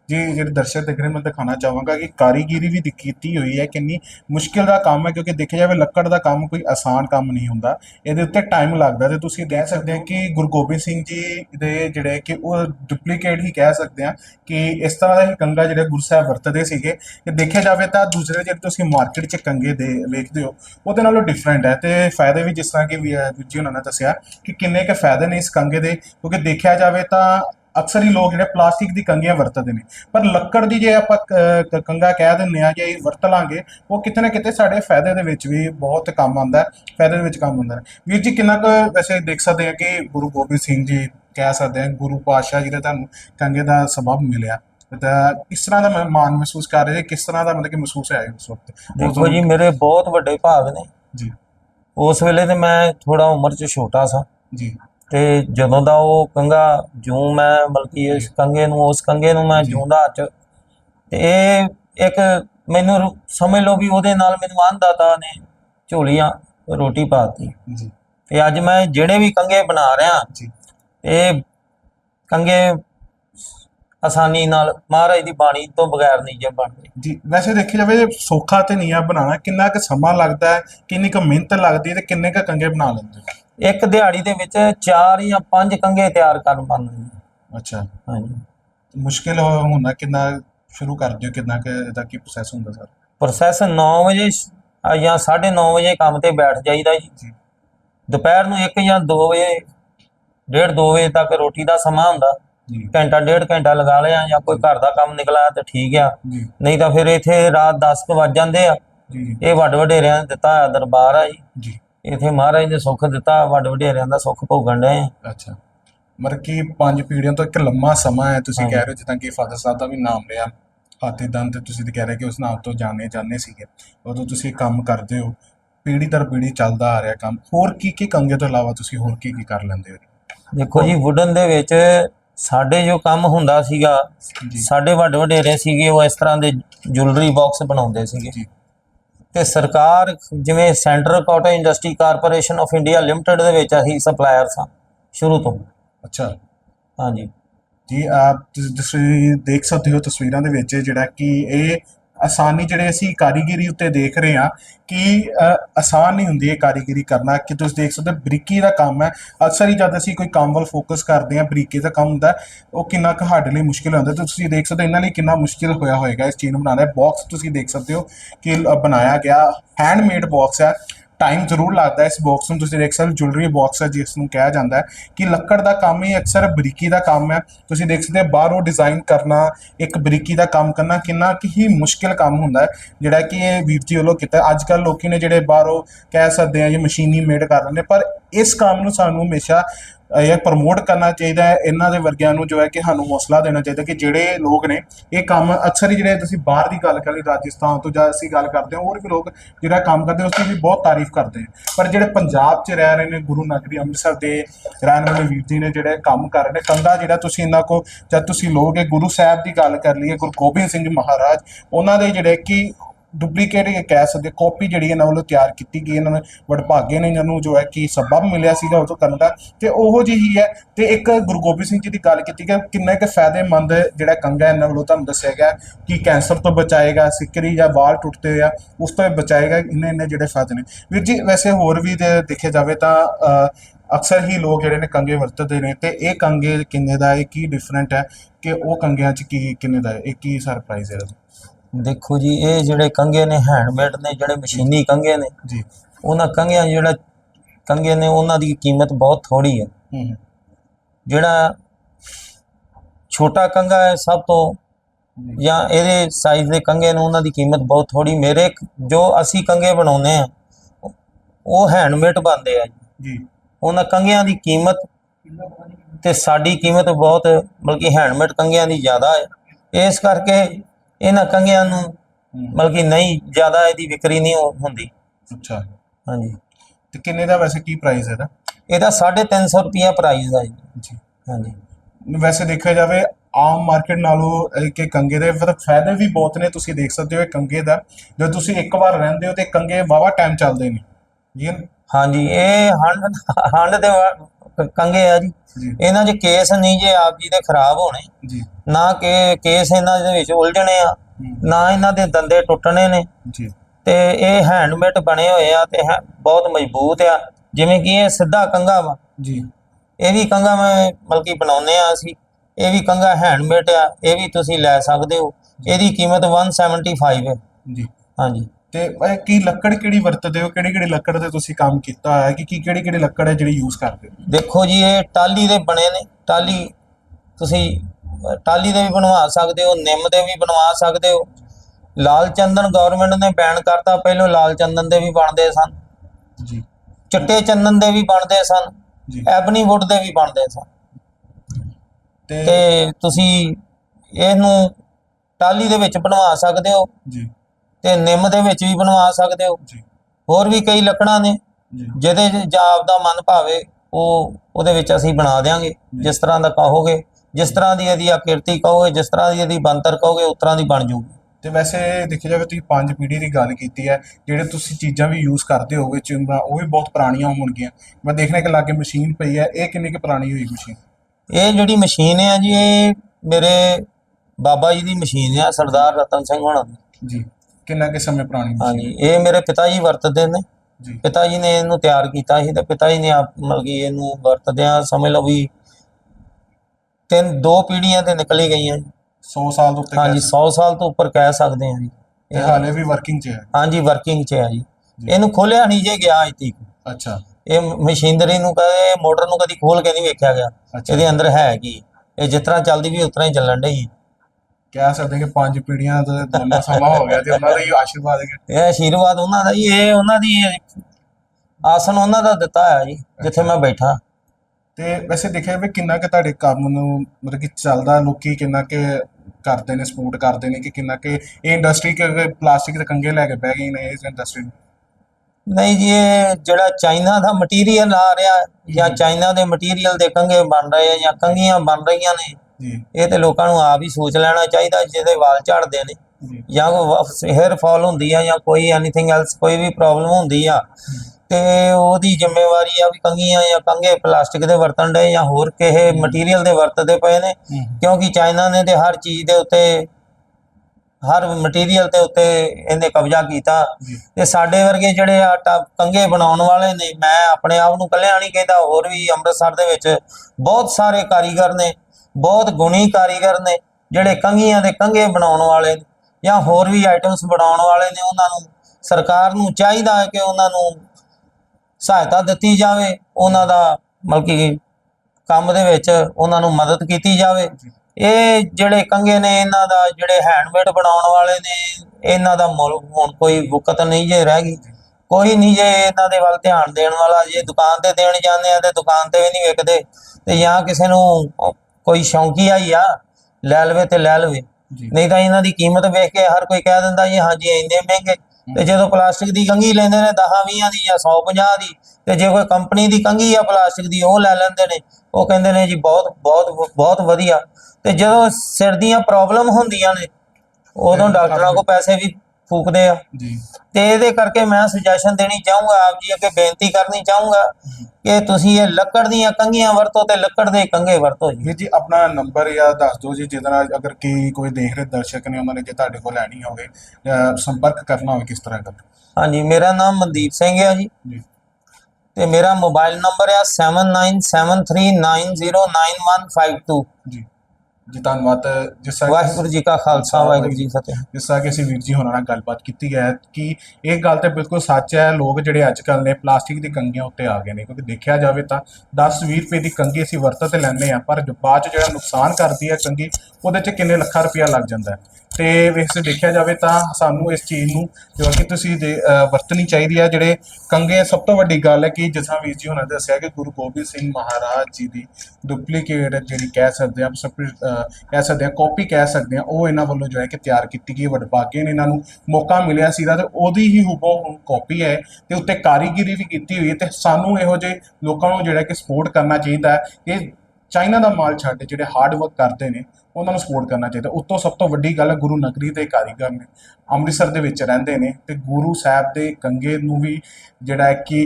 ਜੀ, ਜਿਹੜੇ ਦਰਸ਼ਕ ਦੇਖ ਰਹੇ ਮੈਂ ਦਿਖਾਣਾ ਚਾਹਾਂਗਾ ਕਿ ਕਾਰੀਗਰੀ ਵੀ ਕੀਤੀ ਹੋਈ ਹੈ ਕਿੰਨੀ ਮੁਸ਼ਕਿਲ ਦਾ ਕੰਮ ਹੈ, ਕਿਉਂਕਿ ਦੇਖਿਆ ਜਾਵੇ ਲੱਕੜ ਦਾ ਕੰਮ ਕੋਈ ਆਸਾਨ ਕੰਮ ਨਹੀਂ ਹੁੰਦਾ। ਇਹਦੇ ਉੱਤੇ ਟਾਈਮ ਲੱਗਦਾ ਤੇ ਤੁਸੀਂ ਕਹਿ ਸਕਦੇ ਹੋ ਕਿ ਗੁਰੂ ਗੋਬਿੰਦ ਸਿੰਘ ਜੀ ਦੇ ਜਿਹੜੇ ਕਿ ਉਹ ਡੁਪਲੀਕੇਟ ਹੀ ਕਹਿ ਸਕਦੇ ਆ ਕਿ ਇਸ ਤਰ੍ਹਾਂ ਦਾ ਹੀ ਕੰਗਾ ਜਿਹੜੇ ਗੁਰੂ ਸਾਹਿਬ ਵਰਤਦੇ ਸੀਗੇ। ਕਿ ਦੇਖਿਆ ਜਾਵੇ ਤਾਂ ਦੂਸਰੇ ਜਿਹੜੇ ਤੁਸੀਂ ਮਾਰਕੀਟ 'ਚ ਕੰਗੇ ਦੇ, ਵੇਖਦੇ ਹੋ, ਉਹਦੇ ਨਾਲੋਂ ਡਿਫਰੈਂਟ ਹੈ ਤੇ ਫਾਇਦੇ ਵੀ ਜਿਸ ਤਰ੍ਹਾਂ ਕਿ ਵੀ ਜੀ ਉਹਨਾਂ ਨੇ ਦੱਸਿਆ ਕਿ ਕਿੰਨੇ ਕੁ ਫਾਇਦੇ ਨੇ ਇਸ ਕੰਗੇ ਦੇ, ਕਿਉਂਕਿ ਦੇਖਿਆ ਜਾਵੇ ਤਾਂ ਅਕਸਰ ਹੀ ਲੋਕ ਜਿਹੜੇ ਪਲਾਸਟਿਕ ਦੀ ਕੰਗੀਆਂ ਵਰਤਦੇ ਨੇ। ਪਰ ਲੱਕੜ ਦੀ ਜੇ ਆਪਾਂ ਕ- ਕੰਗਾ ਕਹਿ ਦਿੰਨੇ ਆ ਜੇ ਇਹ ਵਰਤ ਲਾਂਗੇ ਉਹ ਕਿਤੇ ਨਾ ਕਿਤੇ ਸਾਡੇ ਫਾਇਦੇ ਦੇ ਵਿੱਚ ਵੀ ਬਹੁਤ ਕੰਮ ਆਉਂਦਾ ਹੈ ਫਾਇਦੇ ਦੇ ਵਿੱਚ ਕੰਮ ਹੈ। ਵੀਰ ਜੀ ਕਿੰਨਾ ਕੁ ਵੈਸੇ ਦੇਖ ਸਕਦੇ ਆ ਕਿ ਗੁਰੂ ਗੋਬਿੰਦ ਸਿੰਘ ਜੀ ਕਹਿ ਸਕਦੇ ਆ ਗੁਰੂ ਪਾਤਸ਼ਾਹ ਜੀ ਦਾ ਤੁਹਾਨੂੰ ਕੰਗੇ ਦਾ ਸਬਬ ਮਿਲਿਆ। ਤਾਂ ਕਿਸ ਤਰ੍ਹਾਂ ਦਾ ਮ- ਮਾਣ ਮਹਿਸੂਸ ਕਰ ਰਹੇ ਜੀ ਕਿਸ ਤਰ੍ਹਾਂ ਦਾ ਮਤਲਬ ਕਿ ਮਹਿਸੂਸ ਹੈ ਉਸ ਵਕਤ? ਦੇਖੋ ਜੀ ਮੇਰੇ ਬਹੁਤ ਵੱਡੇ ਭਾਗ ਨੇ। ਜੀ। ਉਸ ਵੇਲੇ ਤੇ ਮੈਂ ਥੋੜਾ ਉਮਰ 'ਚ ਛੋਟਾ ਸਾਂ। ਜੀ। ਤੇ ਜਦੋਂ ਦਾ ਉਹ ਕੰਗਾ ਜੂੰ ਮੈਂ ਬਲਕਿ ਇਸ ਕੰਗੇ ਨੂੰ ਉਸ ਕੰਗੇ ਨੂੰ ਮੈਂ। ਜੂੰਦਾ 'ਚ ਤੇ ਇਹ ਇੱਕ ਮੈਨੂੰ ਸਮਝ ਲਓ ਵੀ ਉਹਦੇ ਨਾਲ ਮੈਨੂੰ ਆਂਦਾਤਾ ਨੇ ਝੋਲੀਆਂ ਰੋਟੀ ਪਾਤੀ ਜੀ ਤੇ ਅੱਜ ਮੈਂ ਜਿਹੜੇ ਵੀ ਕੰਗੇ ਬਣਾ ਰਿਹਾ ਜੀ ਇਹ ਕੰਗੇ ਆਸਾਨੀ ਨਾਲ ਮਹਾਰਾਜ ਦੀ ਬਾਣੀ ਤੋਂ ਬਗੈਰ ਨਹੀਂ ਜੇ ਬਣਦੇ ਜੀ ਵੈਸੇ ਦੇਖਿਆ ਜਾਵੇ ਸੌਖਾ ਤੇ ਨਹੀਂ ਆ ਬਣਾਉਣਾ ਕਿੰਨਾ ਕੁ ਸਮਾਂ ਲੱਗਦਾ ਹੈ ਕਿੰਨੀ ਕੁ ਮਿਹਨਤ ਲੱਗਦੀ ਹੈ ਤੇ ਕਿੰਨੇ ਕੁ ਕੰਗੇ ਬਣਾ ਲੈਂਦੇ ਹੋ? ਇੱਕ ਦਿਹਾੜੀ ਦੇ ਵਿੱਚ 4 ਜਾਂ 5 ਕੰਗੇ ਤਿਆਰ ਕਰਨ ਬਣਦੇ ਨੇ। ਅੱਛਾ। ਹਾਂਜੀ। ਮੁਸ਼ਕਿਲ ਹੋ- ਹੁੰਦਾ ਕਿੰਨਾ ਸ਼ੁਰੂ ਕਰਦੇ ਹੋ ਕਿੰਨਾ ਕੁ ਇਹਦਾ ਕੀ ਪ੍ਰੋਸੈਸ ਹੁੰਦਾ ਸਰ? ਪ੍ਰੋਸੈਸ 9 ਵਜੇ ਸ਼- ਜਾਂ 9:30 ਵਜੇ ਕੰਮ ਤੇ ਬੈਠ ਜਾਈਦਾ ਜੀ। ਜੀ। ਦੁਪਹਿਰ ਨੂੰ 1 ਜਾਂ 2 ਵਜੇ ਡੇਢ 2 ਵਜੇ ਤੱਕ ਰੋਟੀ ਦਾ ਸਮਾਂ ਹੁੰਦਾ। ਜੀ। ਘੰਟਾ ਡੇਢ ਘੰਟਾ ਲਗਾ ਲਿਆ ਜਾਂ ਕੋਈ ਘਰ ਦਾ ਕੰਮ ਨਿਕਲਾ ਤੇ ਠੀਕ ਆ। ਜੀ। ਨਹੀਂ ਤਾਂ ਫਿਰ ਇੱਥੇ ਰਾਤ 10 ਕੁ ਵੱਜ ਜਾਂਦੇ ਆ। ਜੀ। ਇਹ ਵੱਡ ਵਡੇਰਿਆਂ ਨੇ ਦਿੱਤਾ ਹੋਇਆ ਦਰਬਾਰ ਆ ਜੀ। ਜੀ। ਇੱਥੇ ਮਹਾਰਾਜ ਨੇ ਸੁੱਖ ਦਿੱਤਾ ਵੱਡ ਵਡੇਰਿਆਂ ਦਾ ਸੁੱਖ ਭੋਗਣ ਡਏ। ਆ ਅੱਛਾ। ਮਤਲਬ ਕਿ ਪੰਜ ਪੀੜ੍ਹੀਆਂ ਤੋਂ ਇੱਕ ਲੰਮਾ ਸਮਾਂ ਹੈ ਤੁਸੀਂ। ਕਹਿ ਰਹੇ ਹੋ ਜਿੱਦਾਂ ਕਿ ਫਾਦਰ ਸਾਹਿਬ ਦਾ ਵੀ ਨਾਮ ਲਿਆ ਹਾਥੀ ਦੰਦ ਤੁਸੀਂ ਤੇ ਕਹਿ ਰਹੇ ਕਿ ਉਸ ਨਾਮ ਤੋਂ ਜਾਣੇ ਜਾਂਦੇ ਸੀਗੇ। ਉਦੋਂ ਤੁਸੀਂ ਕੰਮ ਕਰਦੇ ਹੋ ਪੀੜ੍ਹੀ ਦਰ ਪੀੜ੍ਹੀ ਚੱਲਦਾ ਆ ਰਿਹਾ ਕੰਮ। ਹੋਰ ਕੀ ਕੀ ਕੰਗੇ ਤੋਂ ਇਲਾਵਾ ਤੁਸੀਂ ਹੋਰ ਕੀ ਕੀ ਕਰ ਲੈਂਦੇ ਹੋ? ਦੇਖੋ ਜੀ ਵੁਡਨ ਦੇ ਵਿੱਚ ਸਾਡੇ ਜੋ ਕੰਮ ਹੁੰਦਾ ਸੀਗਾ ਜੀ। ਸਾਡੇ ਵੱਡ ਵਡੇਰੇ ਸੀਗੇ ਉਹ ਇਸ ਤਰ੍ਹਾਂ ਦੇ ਜੁਐਲਰੀ ਬਾਕਸ ਬਣਾਉਂਦੇ ਸੀਗੇ। ਜੀ। ਤੇ ਸਰਕਾਰ ਜਿਵੇਂ central cotton industry corporation of India limited ਦੇ ਵਿੱਚ ਅਸੀਂ ਸਪਲਾਇਰ ਸਾਂ ਸ਼ੁਰੂ ਤੋਂ। ਅੱਛਾ। ਹਾਂਜੀ। ਜੀ ਆਪ ਤੁਸੀਂ ਦੇਖ ਸਕਦੇ ਹੋ ਤਸਵੀਰਾਂ ਦੇ ਵਿੱਚ ਜਿਹੜਾ ਕਿ ਇਹ ਆਸਾਨੀ ਜਿਹੜੇ ਅਸੀਂ ਕਾਰੀਗਰੀ ਉੱਤੇ ਦੇਖ ਰਹੇ ਹਾਂ ਕਿ ਆਸਾਨ ਨਹੀਂ ਹੁੰਦੀ ਇਹ ਕਾਰੀਗਰੀ ਕਰਨਾ, ਕਿ ਤੁਸੀਂ ਦੇਖ ਸਕਦੇ ਹੋ ਬਰੀਕੀ ਦਾ ਕੰਮ ਹੈ। ਅਕਸਰ ਹੀ ਜਦ ਅਸੀਂ ਕੋਈ ਕੰਮ ਵੱਲ ਫੋਕਸ ਕਰਦੇ ਹਾਂ, ਬਰੀਕੀ ਦਾ ਕੰਮ ਹੁੰਦਾ, ਉਹ ਕਿੰਨਾ ਕੁ ਸਾਡੇ ਲਈ ਮੁਸ਼ਕਿਲ ਹੁੰਦਾ। ਤੇ ਤੁਸੀਂ ਦੇਖ ਸਕਦੇ ਹੋ ਇਹਨਾਂ ਲਈ ਕਿੰਨਾ ਮੁਸ਼ਕਿਲ ਹੋਇਆ ਹੋਏਗਾ ਇਸ ਚੀਜ਼ ਨੂੰ ਬਣਾਉਣਾ। ਬਾਕਸ ਤੁਸੀਂ ਦੇਖ ਸਕਦੇ ਹੋ ਕਿ ਬਣਾਇਆ ਗਿਆ ਹੈਂਡਮੇਡ ਬਾਕਸ ਹੈ। ਟਾਈਮ ਜ਼ਰੂਰ ਲੱਗਦਾ ਇਸ ਬਾਕਸ ਨੂੰ। ਤੁਸੀਂ ਦੇਖ ਸਕਦੇ ਜੁਐਲਰੀ ਬਾਕਸ ਹੈ ਜਿਸ ਨੂੰ ਕਿਹਾ ਜਾਂਦਾ ਹੈ ਕਿ ਲੱਕੜ ਦਾ ਕੰਮ ਹੀ ਅਕਸਰ ਬਰੀਕੀ ਦਾ ਕੰਮ ਹੈ। ਤੁਸੀਂ ਦੇਖ ਸਕਦੇ ਬਾਹਰੋਂ ਡਿਜ਼ਾਈਨ ਕਰਨਾ, ਇੱਕ ਬਰੀਕੀ ਦਾ ਕੰਮ ਕਰਨਾ ਕਿੰਨਾ ਕਿ ਹੀ ਮੁਸ਼ਕਿਲ ਕੰਮ ਹੁੰਦਾ ਹੈ, ਜਿਹੜਾ ਕਿ ਇਹ ਵੀਰ ਜੀ ਵੱਲੋਂ ਕੀਤਾ ਅੱਜ ਕੱਲ ਲੋਕੀ ਨੇ ਜਿਹੜੇ ਬਾਹਰੋਂ ਕਹਿ ਸਕਦੇ ਆ ਜੀ ਮਸ਼ੀਨੀ ਮੇਡ ਕਰ ਰਹੇ ਨੇ ਪਰ ਇਸ ਕੰਮ ਨੂੰ ਸਾਨੂੰ ਹਮੇਸ਼ਾ ਇਹ ਪ੍ਰਮੋਟ ਕਰਨਾ ਚਾਹੀਦਾ ਹੈ, ਇਹਨਾਂ ਦੇ ਵਰਗਿਆਂ ਨੂੰ ਜੋ ਹੈ ਕਿ ਸਾਨੂੰ ਹੌਸਲਾ ਦੇਣਾ ਚਾਹੀਦਾ ਕਿ ਜਿਹੜੇ ਲੋਕ ਨੇ, ਇਹ ਕੰਮ ਅਕਸਰ ਹੀ ਜਿਹੜੇ ਤੁਸੀਂ ਬਾਹਰ ਦੀ ਗੱਲ ਕਰ ਲਈ ਰਾਜਸਥਾਨ ਤੋਂ ਜਾਂ ਅਸੀਂ ਗੱਲ ਕਰਦੇ ਹਾਂ, ਹੋਰ ਵੀ ਲੋਕ ਜਿਹੜਾ ਕੰਮ ਕਰਦੇ ਉਸ ਦੀ ਵੀ ਬਹੁਤ ਤਾਰੀਫ ਕਰਦੇ ਆ। ਪਰ ਜਿਹੜੇ ਪੰਜਾਬ 'ਚ ਰਹਿ ਰਹੇ ਨੇ, ਗੁਰੂ ਨਗਰੀ ਅੰਮ੍ਰਿਤਸਰ ਦੇ ਰਹਿਣ ਵਾਲੇ ਵੀਰ ਜੀ ਨੇ ਜਿਹੜੇ ਕੰਮ ਕਰ ਰਹੇ ਨੇ ਕੰਦਾ ਜਿਹੜਾ ਤੁਸੀਂ ਇਹਨਾਂ ਕੋ ਜਦ ਤੁਸੀਂ ਲੋਗੇ ਗੁਰੂ ਸਾਹਿਬ ਦੀ ਗੱਲ ਕਰ ਲਈਏ, ਗੁਰੂ ਗੋਬਿੰਦ ਸਿੰਘ ਮਹਾਰਾਜ, ਉਹਨਾਂ ਦੇ ਜਿਹੜੇ ਕਿ ਡੁਪਲੀਕੇਟ ਇਹ ਕਹਿ ਸਕਦੇ ਕਾਪੀ ਜਿਹੜੀ ਇਹਨਾਂ ਵੱਲੋਂ ਤਿਆਰ ਕੀਤੀ ਗਈ ਇਹਨਾਂ ਨੇ ਵਡਭਾਗੇ ਨੇ ਇਹਨਾਂ ਨੂੰ ਜੋ ਹੈ ਕਿ ਸਬਬ ਮਿਲਿਆ ਸੀਗਾ ਉਹ ਤੋਂ ਕਰਨ ਦਾ। ਤੇ ਉਹੋ ਜਿਹੀ ਹੈ। ਤੇ ਇੱਕ ਗੁਰੂ ਗੋਬਿੰਦ ਸਿੰਘ ਜੀ ਦੀ ਗੱਲ ਕੀਤੀ ਗਈ। ਕਿੰਨਾ ਕੁ ਫਾਇਦੇਮੰਦ ਜਿਹੜਾ ਕੰਗਾ ਇਹਨਾਂ ਵੱਲੋਂ ਤੁਹਾਨੂੰ ਦੱਸਿਆ ਗਿਆ ਕਿ ਕੈਂਸਰ ਤੋਂ ਬਚਾਏਗਾ, ਸਿੱਕਰੀ ਜਾਂ ਵਾਲ ਟੁੱਟਦੇ ਆ, ਉਸ ਤੋਂ ਇਹ ਬਚਾਏਗਾ। ਇੰਨੇ ਇੰਨੇ ਜਿਹੜੇ ਫਾਇਦੇ ਨੇ। ਵੀਰ ਜੀ, ਵੈਸੇ ਹੋਰ ਵੀ ਜੇ ਦੇਖਿਆ ਜਾਵੇ ਤਾਂ ਅਕਸਰ ਹੀ ਲੋਕ ਜਿਹੜੇ ਨੇ ਕੰਗੇ ਵਰਤਦੇ ਨੇ। ਤੇ ਇਹ ਕੰਗੇ ਕਿੰਨੇ ਦਾ ਹੈ? ਕੀ ਡਿਫਰੈਂਟ ਹੈ? ਕਿ ਉਹ ਕੰਗਿਆਂ 'ਚ ਕੀ ਕਿੰਨੇ ਦਾ ਹੈ? ਇਹ ਕੀ ਸਰਪ੍ਰਾਈਜ਼ ਹੈ ਇਹਦਾ? ਦੇਖੋ ਜੀ ਇਹ ਜਿਹੜੇ ਕੰਗੇ ਨੇ ਹੈਂਡਮੇਡ ਨੇ ਜਿਹੜੇ ਮਸ਼ੀਨੀ ਕੰਗੇ ਨੇ ਜੀ। ਉਹਨਾਂ ਕੰਗਿਆਂ ਜਿਹੜਾ ਕੰਗੇ ਨੇ ਉਹਨਾਂ ਦੀ ਕੀਮਤ ਬਹੁਤ ਥੋੜੀ ਹੈ। ਜਿਹੜਾ ਛੋਟਾ ਕੰਗਾ ਹੈ ਸਭ ਤੋਂ ਜੀ। ਇਹਦੇ ਸਾਈਜ਼ ਦੇ ਕੰਗੇ ਨੇ ਉਹਨਾਂ ਦੀ ਕੀਮਤ ਬਹੁਤ ਥੋੜੀ ਮੇਰੇ ਜੋ ਅਸੀਂ ਕੰਗੇ ਬਣਾਉਨੇ ਆ ਉਹ ਹੈਂਡਮੇਡ ਬਣਦੇ ਆ ਜੀ। ਜੀ। ਉਹਨਾਂ ਕੰਗਿਆਂ ਦੀ ਕੀਮਤ ਤੇ ਸਾਡੀ ਕੀਮਤ ਬਹੁਤ ਬਲਕਿ ਹੈਂਡਮੇਡ ਕੰਗਿਆਂ ਦੀ ਜ਼ਿਆਦਾ ਹੈ। ਇਸ ਕਰਕੇ ਇਹਨਾਂ ਕੰਗਿਆਂ ਨੂੰ ਹਮ, ਬਲਕਿ ਨਹੀਂ ਜ਼ਿਆਦਾ ਇਹਦੀ ਵਿਕਰੀ ਨਹੀਂ ਹੋ- ਹੁੰਦੀ। ਅੱਛਾ। ਹਾਂਜੀ। ਤੇ ਕਿੰਨੇ ਦਾ ਵੈਸੇ ਕੀ ਪ੍ਰਾਈਸ ਹੈ ਇਹਦਾ? ਇਹਦਾ 350 ਰੁਪਿਆ ਪ੍ਰਾਈਸ ਹੈ ਜੀ। ਜੀ। ਹਾਂਜੀ। ਵੈਸੇ ਦੇਖਿਆ ਜਾਵੇ ਆਮ ਮਾਰਕੀਟ ਨਾਲੋਂ ਇਹ ਕਿ ਕੰਗੇ ਦੇ ਫਿਰ ਫਾਇਦੇ ਵੀ ਬਹੁਤ ਨੇ ਤੁਸੀਂ ਦੇਖ ਸਕਦੇ ਹੋ ਇਹ ਕੰਗੇ ਦਾ। ਜਦੋਂ ਤੁਸੀਂ ਇੱਕ ਵਾਰ ਰਹਿੰਦੇ ਹੋ ਤੇ ਕੰਗੇ ਵਾਵਾ ਟਾਈਮ ਚੱਲਦੇ ਨੇ। ਜੀ। ਹਾਂਜੀ ਇਹ ਹੰਡ ਹੰਡ ਦੇ ਵਾ- ਕੰਗੇ ਆ ਜੀ। ਜੀ। ਇਹਨਾਂ 'ਚ ਕੇਸ ਨਹੀਂ ਜੇ ਆਪ ਜੀ ਦੇ ਖਰਾਬ ਹੋਣੇ ਜੀ। ਨਾ ਕਿ ਕੇਸ ਇਹਨਾਂ ਦੇ ਵਿੱਚ ਉਲਝਣੇ ਆ ਨਾ ਇਹਨਾਂ ਦੇ ਦੰਦੇ ਟੁੱਟਣੇ ਨੇ। ਜੀ। ਤੇ ਇਹ ਹੈਂਡਮੇਡ ਬਣੇ ਹੋਏ ਆ ਤੇ ਹੈ- ਬਹੁਤ ਮਜ਼ਬੂਤ ਆ। ਜਿਵੇਂ ਕਿ ਇਹ ਸਿੱਧਾ ਕੰਗਾ ਵਾ। ਜੀ। ਇਹ ਵੀ ਕੰਗਾ ਮੈਂ ਬਲਕਿ ਬਣਾਉਨੇ ਆ ਅਸੀਂ। ਇਹ ਵੀ ਕੰਗਾ ਹੈਂਡਮੇਡ ਆ। ਇਹ ਵੀ ਤੁਸੀਂ ਲੈ ਸਕਦੇ ਹੋ। ਇਹਦੀ ਕੀਮਤ 175 ਹੈ। ਜੀ। ਹਾਂਜੀ। ਤੇ ਇਹ ਕੀ ਲੱਕੜ ਕਿਹੜੀ ਵਰਤਦੇ ਹੋ? ਕਿਹੜੀ ਕਿਹੜੀ ਲੱਕੜ ਤੇ ਤੁਸੀਂ ਕੰਮ ਕੀਤਾ ਹੈ ਕਿ ਕੀ ਕਿਹੜੀ ਕਿਹੜੀ ਲੱਕੜ ਹੈ ਜਿਹੜੀ ਯੂਜ਼ ਕਰਦੇ ਹੋ? ਦੇਖੋ ਜੀ ਇਹ ਟਾਲੀ ਦੇ ਬਣੇ ਨੇ। ਟਾਲੀ ਤੁਸੀਂ ਟਾਲੀ ਦੇ ਵੀ ਬਣਵਾ ਸਕਦੇ ਹੋ ਨਿੰਮ ਦੇ ਵੀ ਬਣਵਾ ਸਕਦੇ ਹੋ। ਲਾਲ ਚੰਦਨ ਗਵਰਨਮੈਂਟ ਨੇ ਬੈਨ ਕਰਤਾ। ਪਹਿਲਾਂ ਲਾਲ ਚੰਦਨ ਦੇ ਵੀ ਬਣਦੇ ਸਨ। ਜੀ। ਚਿੱਟੇ ਚੰਦਨ ਦੇ ਵੀ ਬਣਦੇ ਸਨ। ਜੀ। ਐਬਨੀ ਵੁੱਡ ਦੇ ਵੀ ਬਣਦੇ ਸਨ। ਤੇ ਤੇ ਤੁਸੀਂ ਇਹਨੂੰ ਟਾਲੀ ਦੇ ਵਿੱਚ ਬਣਵਾ ਸਕਦੇ ਹੋ। ਜੀ। ਤੇ ਨਿੰਮ ਦੇ ਵਿੱਚ ਵੀ ਬਣਵਾ ਸਕਦੇ ਹੋ। ਜੀ। ਹੋਰ ਵੀ ਕਈ ਲੱਕੜਾਂ ਨੇ। ਜੀ। ਜਿਹਦੇ ਜਾਂ ਆਪਦਾ ਮਨ ਭਾਵੇ ਉਹ ਉਹਦੇ ਵਿੱਚ ਅਸੀਂ ਬਣਾ ਦੇਾਂਗੇ ਜਿਸ ਤਰ੍ਹਾਂ ਦਾ ਕਹੋਗੇ ਜਿਸ ਤਰ੍ਹਾਂ ਦੀ ਇਹਦੀ ਆਕ੍ਰਿਤੀ ਕਹੋਗੇ ਜਿਸ ਤਰ੍ਹਾਂ ਦੀ ਇਹਦੀ ਬਣਤਰ ਕਹੋਗੇ ਉਸ ਤਰ੍ਹਾਂ ਦੀ ਬਣ ਜੂਗੀ। ਤੇ ਵੈਸੇ ਦੇਖਿਆ ਜਾਵੇ ਤੁਸੀਂ ਪੰਜ ਪੀੜ੍ਹੀ ਦੀ ਗੱਲ ਕੀਤੀ ਹੈ ਜਿਹੜੇ ਤੁਸੀਂ ਚੀਜ਼ਾਂ ਵੀ ਯੂਜ਼ ਕਰਦੇ ਹੋਗੇ ਚਿੰਬੜਾ ਉਹ ਵੀ ਬਹੁਤ ਪੁਰਾਣੀਆਂ ਹੋਣਗੀਆਂ। ਮੈਂ ਦੇਖਣਾ ਕਿ ਲਾਗੇ ਮਸ਼ੀਨ ਪਈ ਹੈ ਇਹ ਕਿੰਨੀ ਕੁ ਪੁਰਾਣੀ ਹੋਈ ਮਸ਼ੀਨ? ਇਹ ਜਿਹੜੀ ਮਸ਼ੀਨ ਹੈ ਜੀ ਇਹ ਮੇਰੇ ਬਾਬਾ ਜੀ ਦੀ ਮਸ਼ੀਨ ਹੈ ਸਰਦਾਰ ਰਤਨ ਸਿੰਘ ਹੋਣਾ ਦੀ। ਜੀ। ਕਿੰਨਾ ਕੁ ਸਮੇਂ ਪੁਰਾਣੀ ਹਾਂਜੀ ਇਹ ਮੇਰੇ ਪਿਤਾ ਜੀ ਵਰਤਦੇ ਨੇ। ਜੀ। ਪਿਤਾ ਜੀ ਨੇ ਇਹਨੂੰ ਤਿਆਰ ਕੀਤਾ ਸੀ ਤੇ ਪਿਤਾ ਜੀ ਨੇ ਆਪ ਮਤਲਬ ਕਿ ਇਹਨੂੰ ਵਰਤਦਿਆਂ ਸਮਝ ਲਓ ਵੀ ਤਿੰਨ ਦੋ ਪੀੜ੍ਹੀਆਂ ਤੇ ਨਿਕਲੀ ਗਈਆਂ ਜੀ। 100 ਸਾਲ ਤੋਂ ਉੱਤੇ ਹਾਂਜੀ ਕਹਿ 100 ਸਾਲ ਤੋਂ ਉੱਪਰ ਕਹਿ ਸਕਦੇ ਹਾਂ ਜੀ। ਤੇ ਹਾਲੇ ਵੀ ਵਰਕਿੰਗ 'ਚ ਹੈ। ਹਾਂਜੀ ਵਰਕਿੰਗ 'ਚ ਹੈ ਜੀ। ਇਹਨੂੰ ਖੋਲਿਆ ਨਹੀਂ ਜੇ ਗਿਆ ਅੱਜ ਤੱਕ। ਅੱਛਾ। ਇਹ ਮਸ਼ੀਨਰੀ ਨੂੰ ਕਹੇ ਮੋਟਰ ਨੂੰ ਕਦੀ ਖੋਲ ਕੇ ਨਹੀਂ ਵੇਖਿਆ ਗਿਆ। ਇਹਦੇ ਅੰਦਰ ਹੈ ਕੀ? ਇਹ ਜਿਸ ਤਰ੍ਹਾਂ ਚੱਲਦੀ ਵੀ ਉਸ ਤਰ੍ਹਾਂ ਹੀ ਚੱਲਣ ਡਈ। ਕਹਿ ਸਕਦੇ ਕਿ ਪੰਜ ਪੀੜ੍ਹੀਆਂ ਦਾ ਦੋਨੋਂ ਸਮਾਂ ਹੋ ਗਿਆ ਤੇ ਉਹਨਾਂ ਦਾ ਹੀ ਆਸ਼ੀਰਵਾਦ ਹੈ। ਇਹ ਆਸ਼ੀਰਵਾਦ ਉਹਨਾਂ ਦਾ ਹੀ ਇਹ ਉਹਨਾਂ ਦੀ ਆਸਨ ਉਹਨਾਂ ਦਾ ਦਿੱਤਾ ਹੈ ਜੀ ਜਿੱਥੇ ਮੈਂ ਬੈਠਾ। ਤੇ ਵੈਸੇ ਦੇਖਿਆ ਵੀ ਕਿੰਨਾ ਕਿ ਤੁਹਾਡੇ ਕੰਮ ਨੂੰ ਮਤਲਬ ਕਿ ਚੱਲਦਾ ਲੋਕੀ ਕਿੰਨਾ ਕਿ ਕਰਦੇ ਨੇ ਸਪੋਰਟ ਕਰਦੇ ਨੇ ਕਿ ਕਿੰਨਾ ਕਿ ਇਹ ਇੰਡਸਟਰੀ ਕਿ ਪਲਾਸਟਿਕ ਦੇ ਕੰਗੇ ਲੈ ਕੇ ਬਹਿ ਗਈ ਨੇ ਇਸ ਇੰਡਸਟਰੀ ਨੂੰ? ਨਹੀਂ ਜੀ ਇਹ ਜਿਹੜਾ ਚਾਈਨਾ ਦਾ ਮਟੀਰੀਅਲ ਆ ਰਿਹਾ ਜਾਂ ਚਾਈਨਾ ਦੇ ਮਟੀਰੀਅਲ ਦੇ ਕੰਗੇ ਬਣ ਰਹੇ ਆ ਜਾਂ ਕੰਗੀਆਂ ਬਣ ਰਹੀਆਂ ਨੇ ਇਹ ਤੇ ਲੋਕਾਂ ਨੂੰ ਆਪ ਹੀ ਸੋਚ ਲੈਣਾ ਚਾਹੀਦਾ ਜਿਹਦੇ ਵਾਲ ਝੜਦੇ ਨੇ। ਜੀ। ਕੋਈ ਹੇਅਰ ਫਾਲ ਹੁੰਦੀ ਆ ਜਾਂ ਕੋਈ ਐਨੀਥਿੰਗ ਐਲਸ ਕੋਈ ਵੀ ਪ੍ਰੋਬਲਮ ਹੁੰਦੀ ਆ। ਤੇ ਉਹਦੀ ਜ਼ਿੰਮੇਵਾਰੀ ਆ ਵੀ ਕੰਗੀਆਂ ਜਾਂ ਕੰਗੇ ਪਲਾਸਟਿਕ ਦੇ ਵਰਤਣ ਦੇ ਜਾਂ ਹੋਰ ਕਿਸੇ ਮਟੀਰੀਅਲ ਦੇ ਵਰਤਦੇ ਪਏ ਨੇ। ਕਿਉਂਕਿ ਚਾਈਨਾ ਨੇ ਤੇ ਹਰ ਚੀਜ਼ ਦੇ ਉੱਤੇ ਹਰ ਮਟੀਰੀਅਲ ਦੇ ਉੱਤੇ ਇਹਨੇ ਕਬਜ਼ਾ ਕੀਤਾ। ਤੇ ਸਾਡੇ ਵਰਗੇ ਜਿਹੜੇ ਆ ਕੰਗੇ ਬਣਾਉਣ ਵਾਲੇ ਨੇ ਮੈਂ ਆਪਣੇ ਆਪ ਨੂੰ ਕੱਲਿਆ ਨਹੀਂ ਕਹਿੰਦਾ ਹੋਰ ਵੀ ਅੰਮ੍ਰਿਤਸਰ ਦੇ ਵਿੱਚ ਬਹੁਤ ਸਾਰੇ ਕਾਰੀਗਰ ਨੇ। ਬਹੁਤ ਗੁਣੀ ਕਾਰੀਗਰ ਨੇ, ਜਿਹੜੇ ਕੰਗੀਆਂ ਦੇ ਕੰਗੇ ਬਣਾਉਣ ਵਾਲੇ ਨੇ ਜਾਂ ਹੋਰ ਵੀ ਆਈਟਮਸ ਬਣਾਉਣ ਵਾਲੇ ਨੇ, ਉਹਨਾਂ ਨੂੰ ਸਰਕਾਰ ਨੂੰ ਚਾਹੀਦਾ ਹੈ ਕਿ ਉਹਨਾਂ ਨੂੰ ਸਹਾਇਤਾ ਦਿੱਤੀ ਜਾਵੇ, ਉਹਨਾਂ ਦਾ ਮਤਲਬ ਕੰਮ ਦੇ ਵਿੱਚ ਉਹਨਾਂ ਨੂੰ ਮਦਦ ਕੀਤੀ ਜਾਵੇ। ਇਹ ਜਿਹੜੇ ਕੰਗੇ ਨੇ, ਇਹਨਾਂ ਦਾ ਜਿਹੜੇ ਹੈਂਡਮੇਡ ਬਣਾਉਣ ਵਾਲੇ ਨੇ, ਇਹਨਾਂ ਦਾ ਮੁੱਲ ਹੁਣ ਕੋਈ ਵਕਤ ਨਹੀਂ ਜੇ ਰਹਿ ਗਈ। ਕੋਈ ਨਹੀਂ ਜੇ ਇਹਨਾਂ ਦੇ ਵੱਲ ਧਿਆਨ ਦੇਣ ਵਾਲਾ, ਜੇ ਦੁਕਾਨ ਤੇ ਦੇਣ ਜਾਂਦੇ ਆ ਤੇ ਦੁਕਾਨ ਤੇ ਵੀ ਨਹੀਂ ਵਿਕਦੇ, ਤੇ ਜਾਂ ਕਿਸੇ ਨੂੰ ਕੋਈ ਸ਼ੌਂਕੀਆ ਹੀ ਆ ਲੈ ਲਵੇ ਤੇ ਲੈ ਲਵੇ। ਜੀ। ਨਹੀਂ ਤਾਂ ਇਹਨਾਂ ਦੀ ਕੀਮਤ ਵੇਖ ਕੇ ਹਰ ਕੋਈ ਕਹਿ ਦਿੰਦਾ ਜੀ ਹਾਂਜੀ ਇੰਨੇ ਮਹਿੰਗੇ। ਤੇ ਜਦੋਂ ਪਲਾਸਟਿਕ ਦੀ ਕੰਘੀ ਲੈਂਦੇ ਨੇ 10 20 ਦੀ ਜਾਂ 150 ਦੀ ਤੇ ਜੇ ਕੋਈ ਕੰਪਨੀ ਦੀ ਕੰਘੀ ਆ ਪਲਾਸਟਿਕ ਦੀ ਉਹ ਲੈ ਲੈਂਦੇ ਨੇ। ਉਹ ਕਹਿੰਦੇ ਨੇ ਜੀ ਬਹੁਤ ਬਹੁਤ ਬਹੁਤ ਵਧੀਆ। ਤੇ ਜਦੋਂ ਸਿਰ ਦੀਆਂ ਪ੍ਰੋਬਲਮ ਹੁੰਦੀਆਂ ਨੇ ਉਦੋਂ ਡਾਕਟਰਾਂ ਕੋ ਪੈਸੇ ਵੀ ਫੂਕਦੇ ਆ। ਜੀ। ਤੇ ਇਹਦੇ ਕਰਕੇ ਮੈਂ ਸੁਜੈਸ਼ਨ ਦੇਣੀ ਚਾਹੂੰਗਾ ਆਪ ਜੀ ਅੱਗੇ ਬੇਨਤੀ ਕਰਨੀ ਚਾਹੂੰਗਾ ਕਿ ਤੁਸੀਂ ਇਹ ਲੱਕੜ ਦੀਆਂ ਕੰਘੀਆਂ ਵਰਤੋ ਤੇ ਲੱਕੜ ਦੇ ਕੰਘੇ ਵਰਤੋ ਜੀ। ਵੀਰ ਜੀ ਆਪਣਾ ਨੰਬਰ ਜਾਂ ਦੱਸ ਦਿਓ ਜੀ ਜਿਹਦੇ ਨਾਲ ਅਗਰ ਕੀ ਕੋਈ ਦੇਖ ਰਹੇ ਦਰਸ਼ਕ ਨੇ ਉਹਨਾਂ ਨੇ ਜੇ ਤੁਹਾਡੇ ਕੋਲ ਲੈਣੀ ਹੋਵੇ ਜਾਂ ਸੰਪਰਕ ਕਰਨਾ ਹੋਵੇ ਕਿਸ ਤਰ੍ਹਾਂ ਕਰ ਹਾਂਜੀ ਮੇਰਾ ਨਾਮ ਮਨਦੀਪ ਸਿੰਘ ਹੈ ਜੀ। ਜੀ। ਤੇ ਮੇਰਾ ਮੋਬਾਈਲ ਨੰਬਰ ਹੈ 7973909152 ਜੀ। ਜੀ ਧੰਨਵਾਦ ਜਿਸ ਤਰ੍ਹਾਂ ਵਾਹਿਗੁਰੂ ਜੀ ਕਾ ਖਾਲਸਾ ਵਾਹਿਗੁਰੂ ਜੀ ਫਤਿਹ। ਜਿਸ ਤਰ੍ਹਾਂ ਕਿ ਅਸੀਂ ਵੀਰ ਜੀ ਹੋਣਾ ਨਾਲ ਗੱਲਬਾਤ ਕੀਤੀ ਹੈ ਕਿ ਇਹ ਗੱਲ ਤੇ ਬਿਲਕੁਲ ਸੱਚ ਹੈ ਲੋਕ ਜਿਹੜੇ ਅੱਜ ਕੱਲ੍ਹ ਨੇ ਪਲਾਸਟਿਕ ਦੀ ਕੰਗੀਆਂ ਉੱਤੇ ਆ ਗਏ ਨੇ ਕਿਉਂਕਿ ਦੇਖਿਆ ਜਾਵੇ ਤਾਂ 10-20 ਰੁਪਏ ਦੀ ਕੰਗੀ ਅਸੀਂ ਵਰਤ ਤੇ ਲੈਂਦੇ ਆ ਪਰ ਜੋ ਬਾਅਦ ਚ ਜਿਹੜਾ ਨੁਕਸਾਨ ਕਰਦੀ ਹੈ ਕੰਗੀ ਉਹਦੇ ਚ ਕਿੰਨੇ ਲੱਖਾਂ ਰੁਪਇਆ ਲੱਗ ਜਾਂਦਾ ਹੈ। ਤੇ ਵੈਸੇ ਦੇਖਿਆ ਜਾਵੇ ਤਾਂ ਸਾਨੂੰ ਇਸ ਚੀਜ਼ ਨੂੰ ਜੋ ਕਿ ਤੁਸੀਂ ਦੇ- ਵਰਤਣੀ ਚਾਹੀਦੀ ਹੈ ਜਿਹੜੇ ਕੰਗੇ ਸਭ ਤੋਂ ਵੱਡੀ ਗੱਲ ਹੈ ਕਿ ਜਿਸਾਂ ਵੀਰ ਜੀ ਹੁਣਾਂ ਨੇ ਦੱਸਿਆ ਕਿ ਗੁਰੂ ਗੋਬਿੰਦ ਸਿੰਘ ਮਹਾਰਾਜ ਜੀ ਦੀ ਡੁਪਲੀਕੇਟ ਜਿਹੜੀ ਕਹਿ ਸਕਦੇ ਆ ਸਭ ਕਹਿ ਸਕਦੇ ਆ ਕਾਪੀ ਕਹਿ ਸਕਦੇ ਆ, ਉਹ ਇਹਨਾਂ ਵੱਲੋਂ ਜੋ ਹੈ ਕਿ ਤਿਆਰ ਕੀਤੀ ਗਈ ਹੈ, ਵਡਭਾਗੇ ਨੇ ਇਹਨਾਂ ਨੂੰ ਮੌਕਾ ਮਿਲਿਆ ਸੀਗਾ ਤੇ ਉਹਦੀ ਹੀ ਹੁਬਹੂ ਕਾਪੀ ਹੈ ਤੇ ਉੱਤੇ ਕਾਰੀਗਰੀ ਵੀ ਕੀਤੀ ਹੋਈ ਹੈ ਤੇ ਸਾਨੂੰ ਇਹੋ ਜਿਹੇ ਲੋਕਾਂ ਨੂੰ ਜਿਹੜਾ ਕਿ ਸਪੋਰਟ ਕਰਨਾ ਚਾਹੀਦਾ ਹੈ ਕਿ ਚਾਈਨਾ ਦਾ ਮਾਲ ਛੱਡ ਜਿਹੜੇ ਹਾਰਡ ਵਰਕ ਕਰਦੇ ਨੇ, ਉਹਨਾਂ ਨੂੰ ਸਪੋਰਟ ਕਰਨਾ ਚਾਹੀਦਾ। ਉਤੋਂ ਸਭ ਤੋਂ ਵੱਡੀ ਗੱਲ ਹੈ ਗੁਰੂ ਨਗਰੀ ਦੇ ਕਾਰੀਗਰ ਨੇ। ਅੰਮ੍ਰਿਤਸਰ ਦੇ ਵਿੱਚ ਰਹਿੰਦੇ ਨੇ ਤੇ ਗੁਰੂ ਸਾਹਿਬ ਦੇ ਕੰਗੇ ਨੂੰ ਵੀ ਜਿਹੜਾ ਹੈ ਕਿ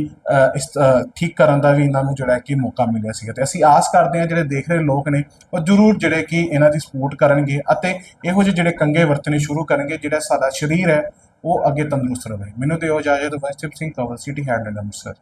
ਇਸ ਠੀਕ ਕਰਨ ਦਾ ਵੀ ਇਹਨਾਂ ਨੂੰ ਜਿਹੜਾ ਹੈ ਕਿ ਮੌਕਾ ਮਿਲਿਆ ਸੀਗਾ। ਤੇ ਅਸੀਂ ਆਸ ਕਰਦੇ ਹਾਂ ਜਿਹੜੇ ਦੇਖ ਰਹੇ ਲੋਕ ਨੇ, ਉਹ ਜ਼ਰੂਰ ਜਿਹੜੇ ਕਿ ਇਹਨਾਂ ਦੀ ਸਪੋਰਟ ਕਰਨਗੇ ਅਤੇ ਇਹੋ ਜਿਹੇ ਜਿਹੜੇ ਕੰਗੇ ਵਰਤਣੇ ਸ਼ੁਰੂ ਕਰਨਗੇ, ਜਿਹੜਾ ਸਾਡਾ ਸਰੀਰ ਹੈ, ਉਹ ਅੱਗੇ ਤੰਦਰੁਸਤ ਰਹੇ। ਮੈਨੂੰ ਦਿਓ ਇਜਾਜ਼ਤ ਵਸਤਿਪ ਸਿੰਘ, ਕਵਲ ਸਿਟੀ ਹੈਡਲੈਂਡ ਅੰਮ੍ਰਿਤਸਰ।